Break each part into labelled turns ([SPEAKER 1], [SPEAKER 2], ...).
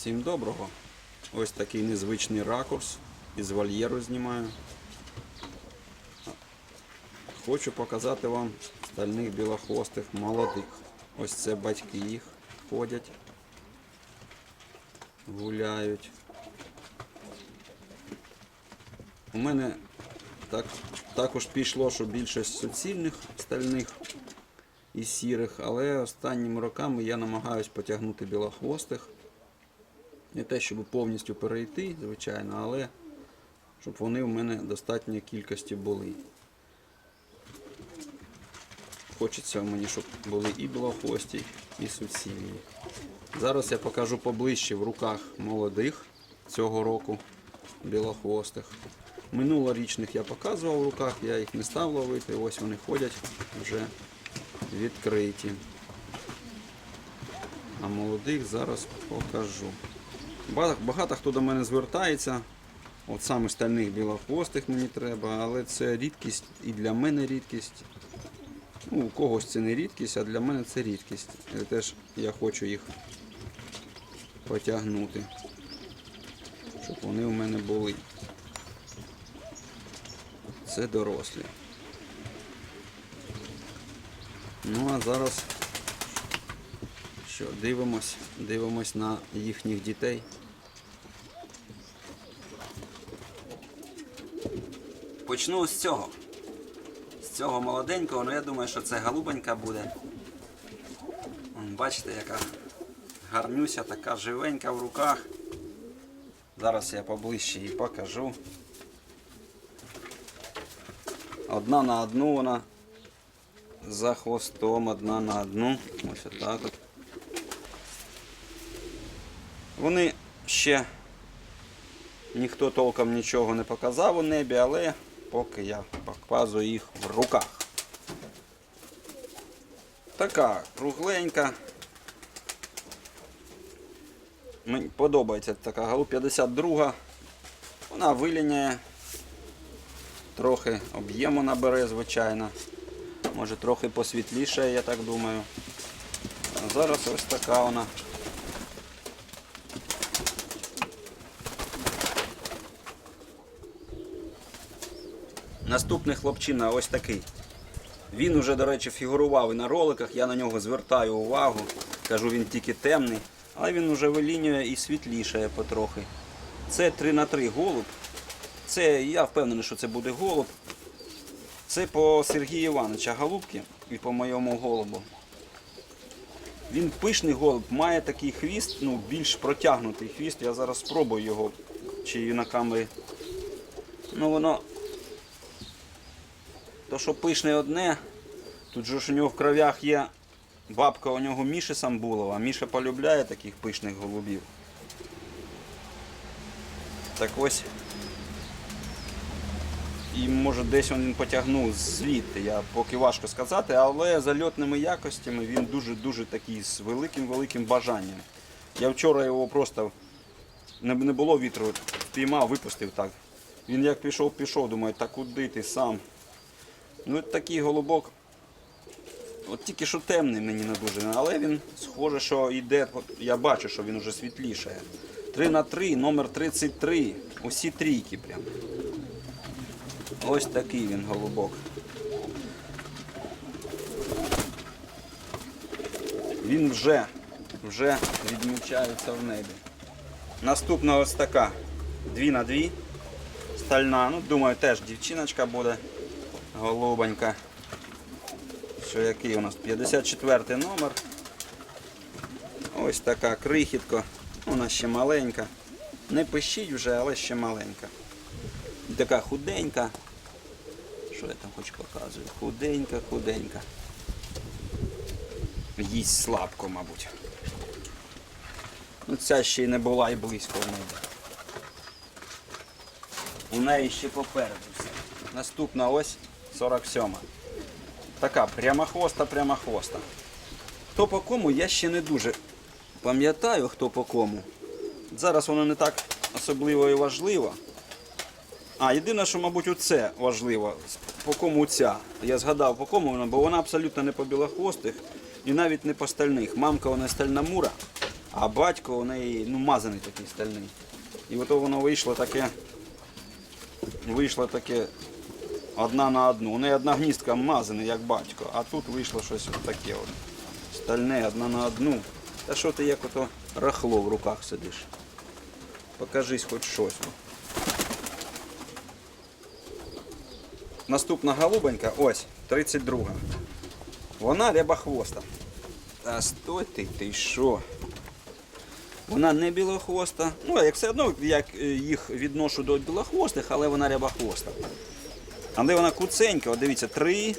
[SPEAKER 1] Всім доброго. Ось такий незвичний ракурс. Із вольєру знімаю. Хочу показати вам стальних білохвостих молодих. Ось це батьки їх ходять, гуляють. У мене так, також пішло, що більшість суцільних стальних і сірих, але останніми роками я намагаюсь потягнути білохвостих. Не те, щоб повністю перейти, звичайно, але щоб вони в мене достатньої кількості були. Хочеться мені, щоб були і білохвості, і суцільні. Зараз я покажу поближче в руках молодих цього року білохвостих. Минулорічних я показував в руках, я їх не став ловити, ось вони ходять вже відкриті. А молодих зараз покажу. Ба- Багато хто до мене звертається. От саме стальних білохвостих мені треба, але це рідкість і для мене рідкість. Ну, у когось це не рідкість, а для мене це рідкість. І теж я хочу їх потягнути, щоб вони у мене були. Це дорослі. Ну а зараз що, дивимось, дивимось на їхніх дітей. Почну з цього. З цього молоденького, ну я думаю, що це голубонька буде. Вон, Бачите, яка гарнюся, така живенька в руках. Зараз я поближче її покажу. Одна на одну вона за хвостом, одна на одну. Ось отак от. Вони ще ніхто толком нічого не показав у небі, але поки я показую їх в руках. Така кругленька. Мені подобається така галу 52. Вона виліняє, трохи об'єму набере, звичайно. Може трохи посвітліше, я так думаю. А зараз ось така вона. Наступний хлопчина ось такий. Він уже, до речі, фігурував і на роликах, я на нього звертаю увагу. Кажу, він тільки темний, але він вже вилінює і світлішає потрохи. Це 3 на 3 голуб. Це, я впевнений, що це буде голуб. Це по Сергію Івановича голубки і по моєму голубу. Він пишний голуб, має такий хвіст, ну, більш протягнутий хвіст. Я зараз спробую його чи на камері. Ну воно то, що пишне одне, тут же ж у нього в кровях є бабка у нього Міші Самбулова. Міша полюбляє таких пишних голубів. Так ось. І може десь він потягнув звідти, я поки важко сказати, але за льотними якостями він дуже-дуже такий з великим-великим бажанням. Я вчора його просто не, не було вітру, впіймав, випустив так. Він як пішов, пішов, думаю, та куди ти сам? Ну такий голубок. От тільки що темний мені не дуже, але він схоже, що йде, я бачу, що він вже світлішає. 3 на 3, номер 33. Усі трійки прям. Ось такий він голубок. Він вже, вже відмічається в небі. Наступна ось така 2 на 2. Стальна, ну думаю, теж дівчиночка буде голубонька. Що який у нас? 54 номер. Ось така крихітка. Вона ще маленька. Не пищить вже, але ще маленька. Така худенька. Що я там хоч показую? Худенька, худенька. Їсть слабко, мабуть. Ну, ця ще й не була і близько в небі. У неї ще попереду. Наступна ось 47. Така прямохвоста, прямохвоста. Хто по кому, я ще не дуже пам'ятаю, хто по кому. Зараз воно не так особливо і важливо. А, єдине, що, мабуть, оце важливо. По кому ця. Я згадав, по кому вона, бо вона абсолютно не по білохвостих і навіть не по стальних. Мамка вона стальна мура. А батько у неї ну, мазаний такий стальний. І ото воно вийшло таке. Вийшло таке одна на одну. У неї одна гніздка мазана, як батько, а тут вийшло щось таке. Стальне одна на одну. Та що ти як ото рахло в руках сидиш? Покажись хоч щось. Наступна голубенька, ось, 32. Вона рябохвоста. Та стой ти, ти що? Вона не білохвоста. Ну, як все одно, як е, їх відношу до білохвостих, але вона рябохвоста. Але вона куценька, от дивіться, три,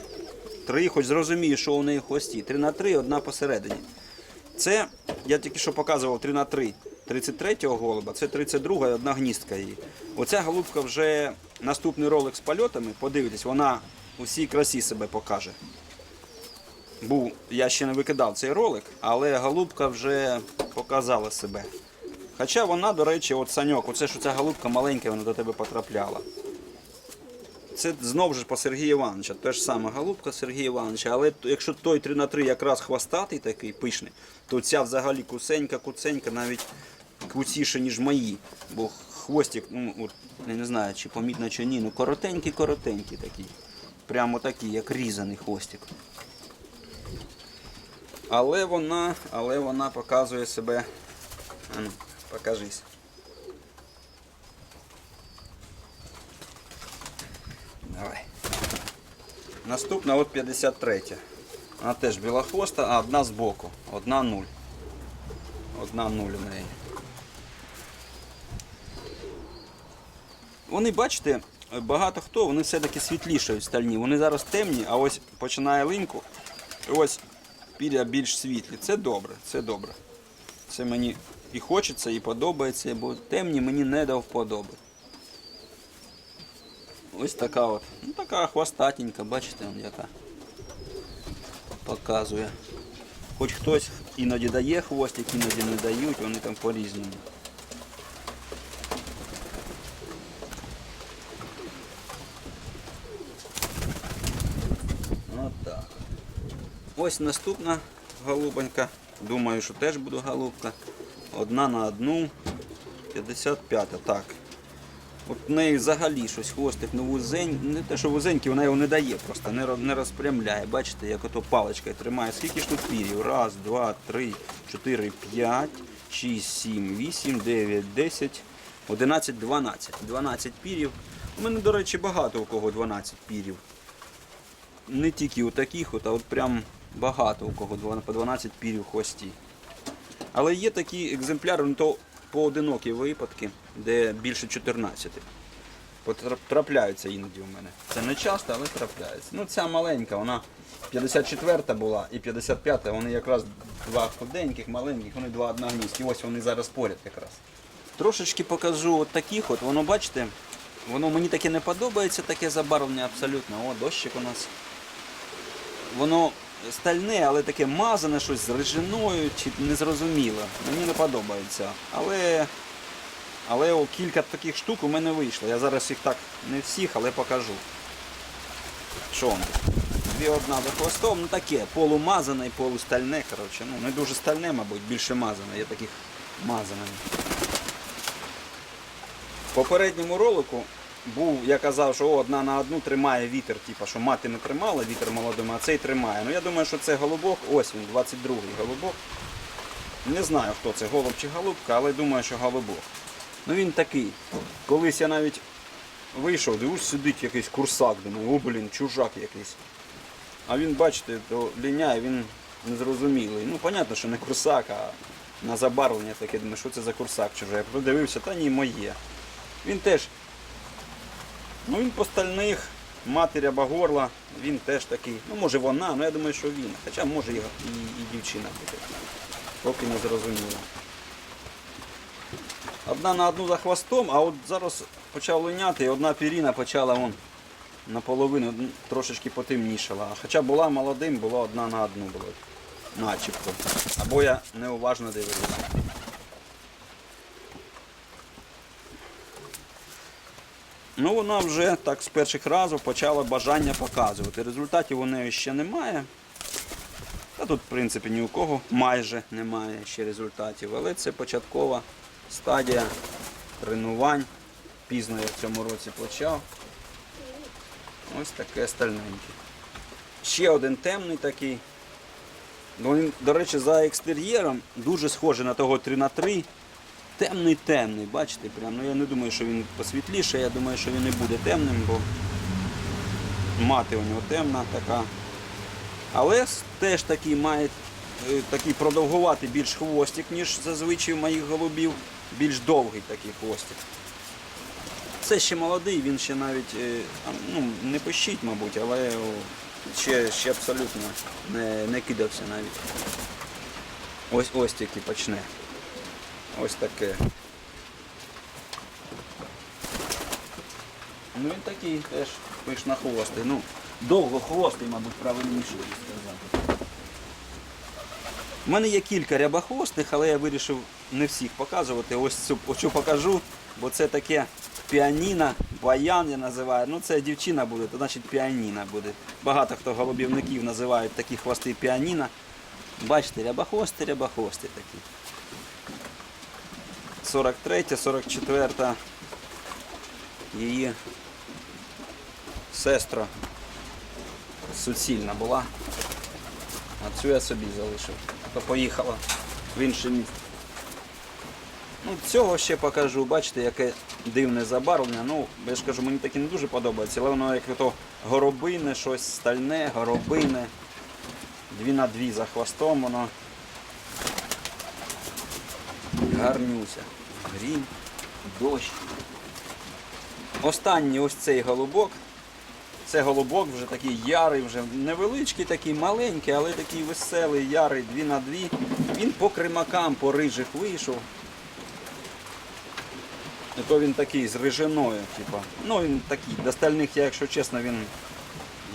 [SPEAKER 1] три, хоч зрозумію, що у неї хвості. Три на три, одна посередині. Це, я тільки що показував 3 на 3. 33-го голуба, це 32 і одна гніздка її. Оця голубка вже наступний ролик з польотами, подивитесь, вона у всій красі себе покаже. Був, я ще не викидав цей ролик, але голубка вже показала себе. Хоча вона, до речі, от Саньок, оце що ця голубка маленька, вона до тебе потрапляла. Це знову ж по Сергія Івановича. Те ж саме голубка Сергія Івановича. Але якщо той 3 на 3 якраз хвостатий такий пишний, то ця взагалі кусенька, куценька, навіть куціше, ніж мої. Бо хвостик, ну, я не знаю, чи помітно, чи ні, ну коротенький, коротенький такий. Прямо такий, як різаний хвостик. Але вона, але вона показує себе. Покажись. Давай. Наступна от 53. Вона теж білохвоста, а одна збоку. Одна нуль. Одна нуль в неї. Вони, бачите, багато хто, вони все-таки світлішають стальні. Вони зараз темні, а ось починає линьку. Ось піря більш світлі. Це добре, це добре. Це мені і хочеться, і подобається, бо темні мені не до вподоби. Ось така от. Ну така хвостатенька, бачите, он яка. Показує. Хоч хтось іноді дає хвостик, іноді не дають, вони там по-різному. Ось наступна голубонька. Думаю, що теж буде голубка. Одна на одну. 55 так. От в неї взагалі щось хвостик ну вузень, не те, що вузенький, вона його не дає, просто не, не розпрямляє. Бачите, як ото паличкою тримає. Скільки ж тут пірів? Раз, два, три, чотири, п'ять, шість, сім, вісім, дев'ять, десять, одинадцять, дванадцять. Дванадцять пірів. У мене, до речі, багато у кого 12 пірів. Не тільки у таких, от, а от прям багато у кого по 12 пірів в хвості. Але є такі екземпляри, ну то поодинокі випадки, де більше 14. Потрап- Трапляються іноді у мене. Це не часто, але трапляється. Ну ця маленька, вона 54-та була і 55-та, вони якраз два худеньких, маленьких, вони два одногнізкі. Ось вони зараз поряд якраз. Трошечки покажу от таких, от воно бачите, воно мені таке не подобається, таке забарвлення абсолютно. О, дощик у нас. Воно стальне, але таке мазане щось з режиною чи незрозуміло. Мені не подобається. Але, але о, кілька таких штук у мене вийшло. Я зараз їх так не всіх, але покажу. Що воно? Дві одна за хвостом, ну таке, полумазане і полустальне. Коротше. Ну, не дуже стальне, мабуть, більше мазане. Я таких мазаних. В попередньому ролику був, я казав, що о, одна на одну тримає вітер, типу, що мати не тримала вітер молодими, а цей тримає. Ну я думаю, що це голубок, ось він, 22-й голубок. Не знаю, хто це, голуб чи голубка, але думаю, що голубок. Ну він такий. Колись я навіть вийшов, дивлюсь, сидить якийсь курсак, думаю, о, блін, чужак якийсь. А він, бачите, то ліняє, він незрозумілий. Ну, понятно, що не курсак, а на забарвлення таке, думаю, що це за курсак чужий. Я подивився, та ні, моє. Він теж. Ну він по стальних, матері або горла, він теж такий. Ну може вона, ну я думаю, що він. Хоча може і, і, і дівчина буде. Поки не зрозуміло. Одна на одну за хвостом, а от зараз почав линяти і одна піріна почала вон наполовину трошечки потемнішала. Хоча була молодим, була одна на одну була. Начебто. Або я неуважно дивився. Ну, вона вже так з перших разів почала бажання показувати. Результатів у неї ще немає. Та тут, в принципі, ні у кого майже немає ще результатів, але це початкова стадія тренувань. Пізно я в цьому році почав. Ось таке стальненьке. Ще один темний такий. Ну, Він, до речі, за екстер'єром дуже схожий на того 3 на 3 Темний темний, бачите, прям. Ну я не думаю, що він посвітліше, я думаю, що він не буде темним, бо мати у нього темна така. Але теж такий має е, такий продовгуватий більш хвостик, ніж зазвичай у моїх голубів. Більш довгий такий хвостик. Це ще молодий, він ще навіть е, ну, не пищить, мабуть, але ще, ще абсолютно не, не кидався навіть. Ось ось тільки почне. Ось таке. Ну він такий теж пишнохвостий. Ну, довгохвостий, мабуть, правильніше сказати. У мене є кілька рябохвостих, але я вирішив не всіх показувати. Ось цю оцю покажу, бо це таке піаніно, баян я називаю. Ну це дівчина буде, то значить піаніна буде. Багато хто голубівників називають такі хвости піаніна. Бачите, рябохвости, рябохвости такі. 43, 44 її сестра суцільна була. А цю я собі залишив. То поїхала в інше місце. Ну, цього ще покажу, бачите, яке дивне забарвлення. Ну, я ж кажу, мені таке не дуже подобається, але воно як то горобине, щось стальне, горобине. Дві на дві за хвостом воно. Гарнюся. Грім, дощ. Останній ось цей голубок. Це голубок вже такий ярий, вже невеличкий, такий маленький, але такий веселий, ярий, дві на дві. Він по кримакам, по рижих вийшов. І то він такий з рижиною, типа. Ну він такий. До стальних я, якщо чесно, він.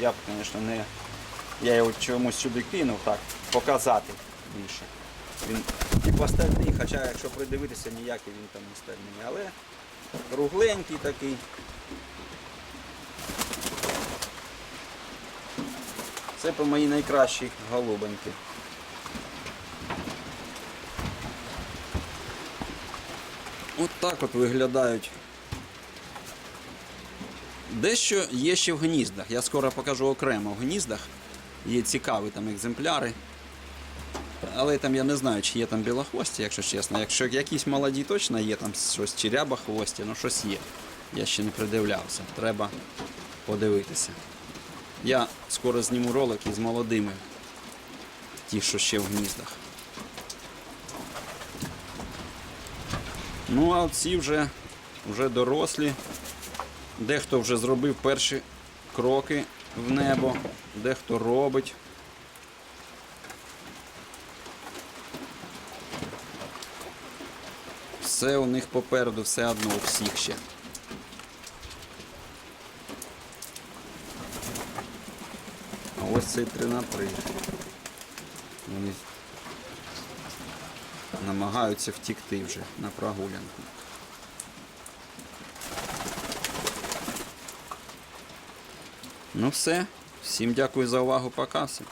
[SPEAKER 1] Я б, звісно, не. Я його чомусь сюди кинув, так, показати більше. Він типа стальний, хоча якщо придивитися, ніякий він там не стальний. Але кругленький такий. Це по моїй найкращій голубоньки. От так от виглядають. Дещо є ще в гніздах. Я скоро покажу окремо в гніздах. Є цікаві там екземпляри. Але там я не знаю, чи є там білохвості, якщо чесно. Якщо якісь молоді точно є, там щось чи рябохвості, ну щось є. Я ще не придивлявся. Треба подивитися. Я скоро зніму ролик із молодими. Ті, що ще в гніздах. Ну, а ці вже, вже дорослі. Дехто вже зробив перші кроки в небо, дехто робить. Все у них попереду, все одно у всіх ще. Ось цей 3 на 3. Вони намагаються втікти вже на прогулянку. Ну все. Всім дякую за увагу. Пока. всім.